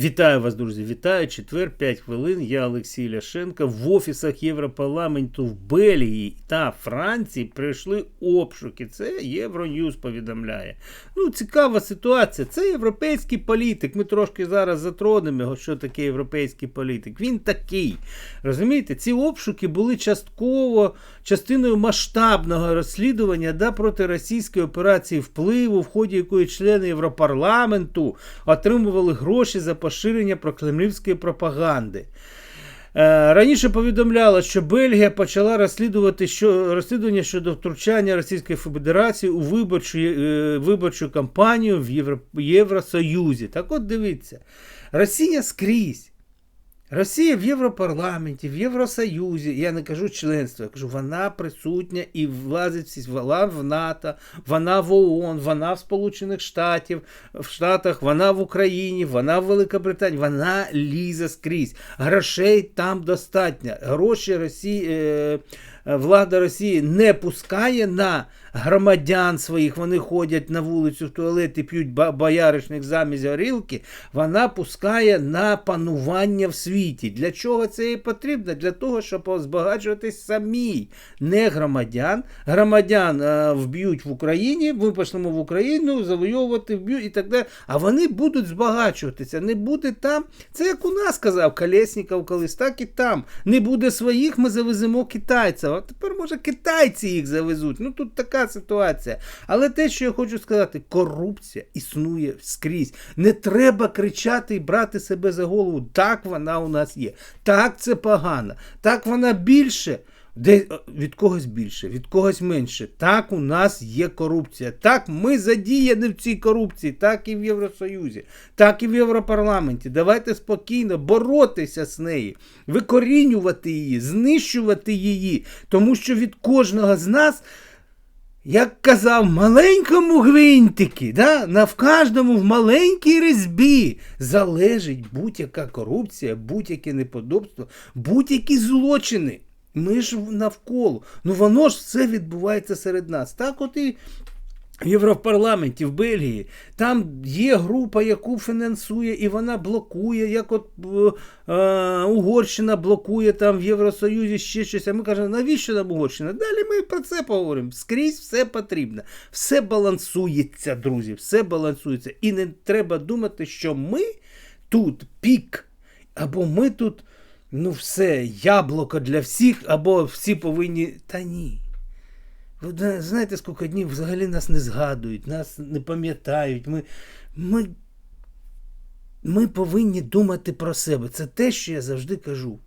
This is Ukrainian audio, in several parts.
Вітаю вас, друзі! Вітаю! Четвер, 5 хвилин. Я Олексій Ляшенко. В офісах Європарламенту в Бельгії та Франції прийшли обшуки. Це Євроньюз повідомляє. Ну, цікава ситуація. Це європейський політик. Ми трошки зараз затронемо що таке європейський політик. Він такий. Розумієте, ці обшуки були частково частиною масштабного розслідування да, проти російської операції впливу, в ході якої члени Європарламенту отримували гроші за поширення прокремлівської пропаганди. Е, Раніше повідомляло, що Бельгія почала розслідувати що, розслідування щодо втручання Російської Федерації у виборчу, е, виборчу кампанію в Євро, Євросоюзі. Так от дивіться, Росія скрізь. Росія в Європарламенті, в Євросоюзі, я не кажу членство, я кажу, вона присутня і влазить вона в НАТО, вона в ООН, вона в Сполучених Штатів, в Штатах, вона в Україні, вона в Великобританії, вона лізе скрізь. Грошей там достатньо. Гроші Росії, е, влада Росії не пускає на громадян своїх, вони ходять на вулицю в туалет і п'ють бояришник замість горілки, вона пускає на панування в світі. Для чого це і потрібно? Для того, щоб збагачуватись самій, не громадян. Громадян а, вб'ють в Україні, ми пошлемо в Україну, завойовувати, вб'ють і так далі. А вони будуть збагачуватися. Не буде там. Це як у нас сказав Колєсніков колись, так і там. Не буде своїх, ми завеземо китайців. А тепер, може, китайці їх завезуть. Ну тут така ситуація. Але те, що я хочу сказати, корупція існує скрізь. Не треба кричати і брати себе за голову. Так вона у нас є. Так це погано. Так вона більше. Де від когось більше, від когось менше. Так у нас є корупція. Так ми задіяні в цій корупції, так і в Євросоюзі, так і в Європарламенті. Давайте спокійно боротися з нею, викорінювати її, знищувати її, тому що від кожного з нас. Як казав, маленькому гвинтики, да? на в кожному в маленькій різьбі залежить будь-яка корупція, будь-яке неподобство, будь-які злочини. Ми ж навколо. Ну воно ж все відбувається серед нас. Так от і в Європарламенті в Бельгії там є група, яку фінансує, і вона блокує, як от е, Угорщина блокує там в Євросоюзі ще щось. А ми кажемо, навіщо нам Угорщина? Далі ми про це поговоримо. Скрізь все потрібно. Все балансується, друзі, все балансується. І не треба думати, що ми тут пік, або ми тут ну все, яблуко для всіх, або всі повинні. Та ні. Ви знаєте, скільки днів взагалі нас не згадують, нас не пам'ятають. Ми, ми, Ми повинні думати про себе. Це те, що я завжди кажу.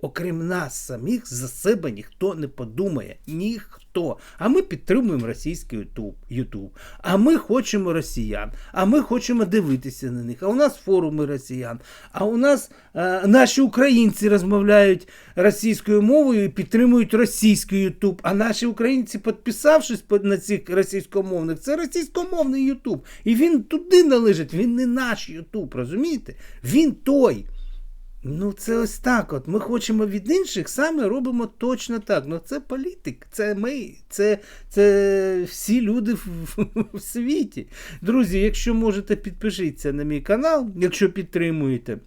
Окрім нас самих, за себе ніхто не подумає. Ніхто. А ми підтримуємо російський Ютуб. А ми хочемо росіян. А ми хочемо дивитися на них. А у нас форуми росіян. А у нас а, наші українці розмовляють російською мовою і підтримують російський Ютуб. А наші українці, підписавшись на цих російськомовних, це російськомовний Ютуб. І він туди належить. Він не наш Ютуб. Розумієте? Він той. Ну, це ось так. От Ми хочемо від інших, саме робимо точно так. Ну це політик, це ми, це це всі люди в, в, в світі. Друзі, якщо можете, підпишіться на мій канал, якщо підтримуєте.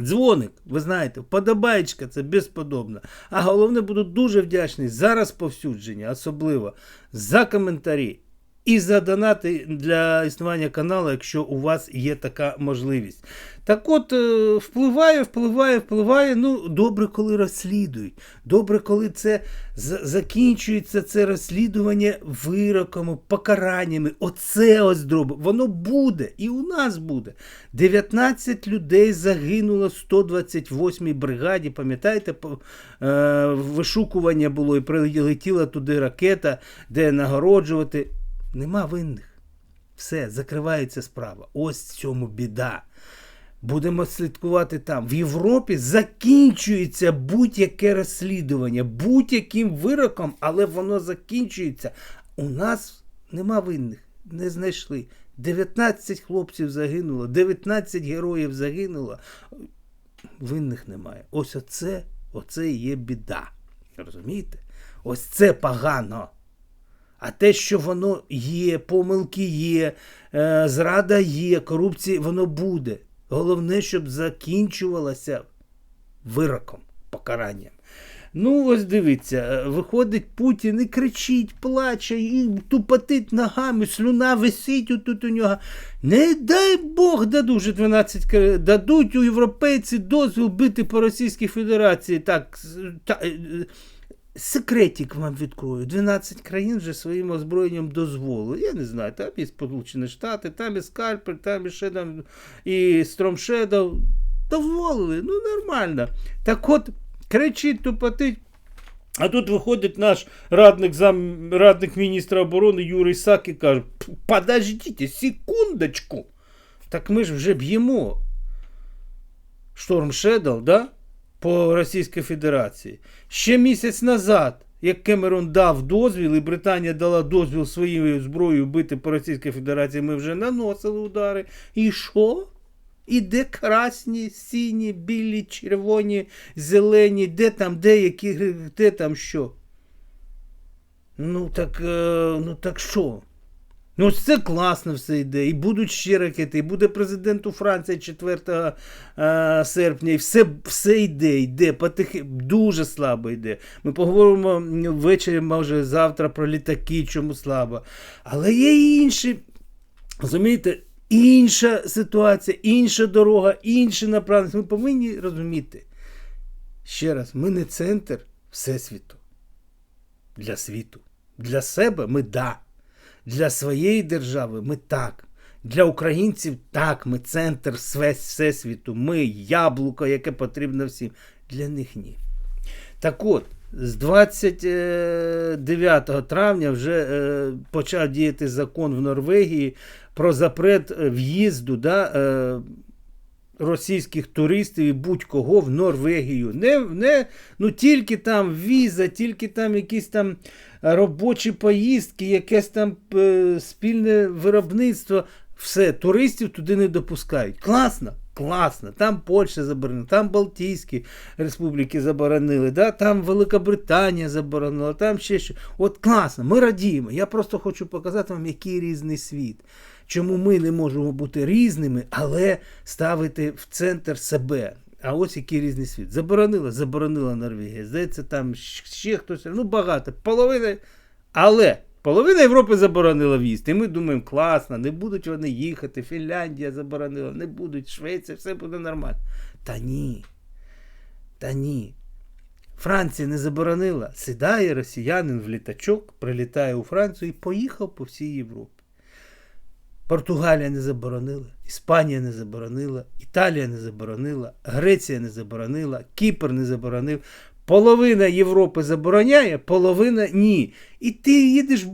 Дзвоник, ви знаєте, вподобаєчка, це безподобно. А головне, буду дуже вдячний за розповсюдження, особливо за коментарі. І за донати для існування каналу, якщо у вас є така можливість. Так от, е, впливає, впливає, впливає. Ну, добре, коли розслідують. Добре, коли це закінчується це розслідування вироками, покараннями. Оце ось дробо. Воно буде і у нас буде. 19 людей загинуло в 128-й бригаді. Пам'ятаєте, е, вишукування було і прилетіла туди ракета, де нагороджувати. Нема винних. Все, закривається справа. Ось в цьому біда. Будемо слідкувати там. В Європі закінчується будь-яке розслідування, будь-яким вироком, але воно закінчується. У нас нема винних, не знайшли. 19 хлопців загинуло, 19 героїв загинуло. Винних немає. Ось оце, оце і є біда. Розумієте? Ось це погано. А те, що воно є, помилки є, е, зрада є, корупція, воно буде. Головне, щоб закінчувалося вироком, покаранням. Ну, ось дивіться, е, виходить Путін і кричить, плаче, і тупотить ногами, слюна висить отут у нього. Не дай Бог дадуть вже 12 кра- дадуть у європейці дозвіл бити по Російській Федерації. Так, та, е, секретик вам відкрою. 12 країн вже своїм озброєнням дозволили. Я не знаю, там і Сполучені Штати, там і Скальпель, там і ще там і Стромшедов. Дозволили, ну нормально. Так от, кричить, тупотить. А тут виходить наш радник, зам, радник міністра оборони Юрій Сак і каже: «П- подождіть, секундочку. Так ми ж вже б'ємо. Шторм Shadow, да? По Російській Федерації. Ще місяць назад, як Кемерон дав дозвіл, і Британія дала дозвіл своєю зброєю бити по Російській Федерації, ми вже наносили удари. І що? І де красні, сіні, білі, червоні, зелені, де там, де які, де там що? Ну так, е, ну так що? Ну, ось це класно все йде. І будуть ще ракети, і буде президент у Франції 4 е, серпня, і все, все йде, йде, потихи, дуже слабо йде. Ми поговоримо ввечері, може, завтра про літаки, чому слабо. Але є і інші, розумієте, інша ситуація, інша дорога, інші направлення. Ми повинні розуміти. Ще раз, ми не центр Всесвіту. Для світу. Для себе ми да. Для своєї держави ми так. Для українців так, ми центр всесвіту, ми яблуко, яке потрібно всім. Для них ні. Так от, з 29 травня вже е, почав діяти закон в Норвегії про запрет е, в'їзду да, е, російських туристів і будь-кого в Норвегію. Не, не, ну, тільки там віза, тільки там якісь там робочі поїздки, якесь там е, спільне виробництво. Все, туристів туди не допускають. Класно, класно. Там Польща заборонила, там Балтійські республіки заборонили, да? там Великобританія заборонила, там ще що. От класно, ми радіємо. Я просто хочу показати вам, який різний світ. Чому ми не можемо бути різними, але ставити в центр себе. А ось який різний світ. Заборонила, заборонила Норвегія. Здається, там ще хтось, ну багато, половина. Але половина Європи заборонила в'їзд. І ми думаємо, класно, не будуть вони їхати. Фінляндія заборонила, не будуть, Швеція, все буде нормально. Та ні. Та ні. Франція не заборонила. Сідає росіянин в літачок, прилітає у Францію і поїхав по всій Європі. Португалія не заборонила, Іспанія не заборонила, Італія не заборонила, Греція не заборонила, Кіпр не заборонив. Половина Європи забороняє, половина ні. І ти їдеш,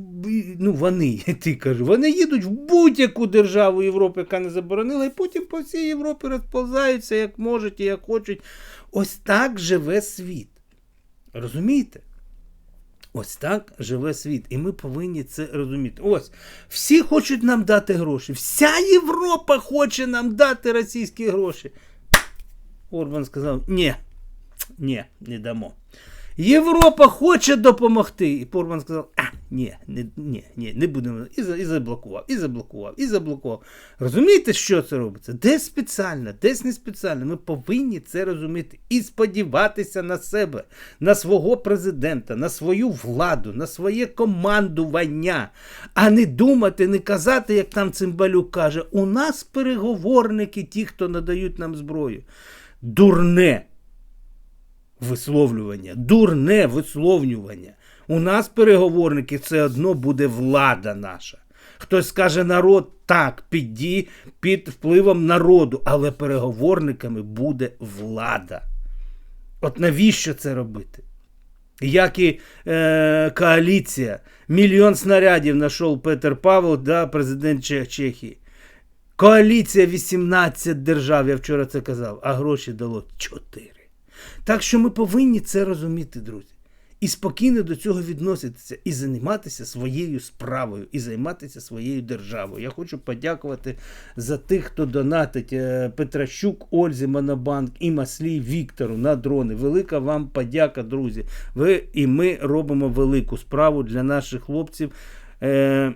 ну вони, ти кажу, вони їдуть в будь-яку державу Європи, яка не заборонила, і потім по всій Європі розповзаються, як можуть і як хочуть. Ось так живе світ. Розумієте? Ось так живе світ, і ми повинні це розуміти. Ось всі хочуть нам дати гроші. Вся Європа хоче нам дати російські гроші. Орбан сказав: ні, ні, не дамо. Європа хоче допомогти. І Орбан сказав: а, ні, не, ні, ні, не будемо. І, і заблокував, і заблокував, і заблокував. Розумієте, що це робиться? Десь спеціально, десь не спеціально. Ми повинні це розуміти і сподіватися на себе, на свого президента, на свою владу, на своє командування, а не думати, не казати, як там Цимбалюк каже, у нас переговорники, ті, хто надають нам зброю. Дурне висловлювання, дурне висловлювання. У нас переговорники все одно буде влада наша. Хтось скаже народ так, піді під впливом народу, але переговорниками буде влада. От навіщо це робити? Як і е, коаліція, мільйон снарядів знайшов Петер Павел, да, президент Чехії. Коаліція 18 держав, я вчора це казав, а гроші дало 4. Так що ми повинні це розуміти, друзі. І спокійно до цього відноситися, і займатися своєю справою, і займатися своєю державою. Я хочу подякувати за тих, хто донатить е, Петращук, Ользі, Монобанк і Маслій Віктору на дрони. Велика вам подяка, друзі. Ви і ми робимо велику справу для наших хлопців. Е,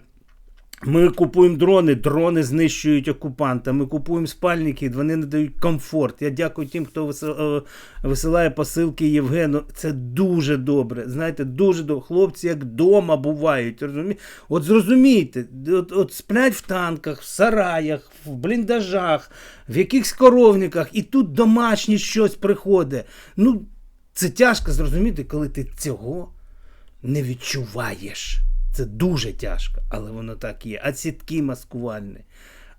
Ми купуємо дрони, дрони знищують окупанта. Ми купуємо спальники, вони надають комфорт. Я дякую тим, хто е, висилає посилки Євгену. Це дуже добре. Знаєте, дуже добре. Хлопці як дома бувають. Розумі... От зрозумійте, от, от сплять в танках, в сараях, в бліндажах, в якихось коровниках, і тут домашнє щось приходить. Ну, це тяжко зрозуміти, коли ти цього не відчуваєш. Це дуже тяжко, але воно так є. А сітки маскувальні,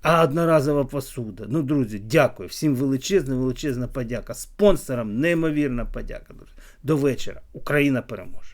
а одноразова посуда. Ну, друзі, дякую. Всім величезна, величезна подяка. Спонсорам неймовірна подяка. Друзі. До вечора. Україна переможе.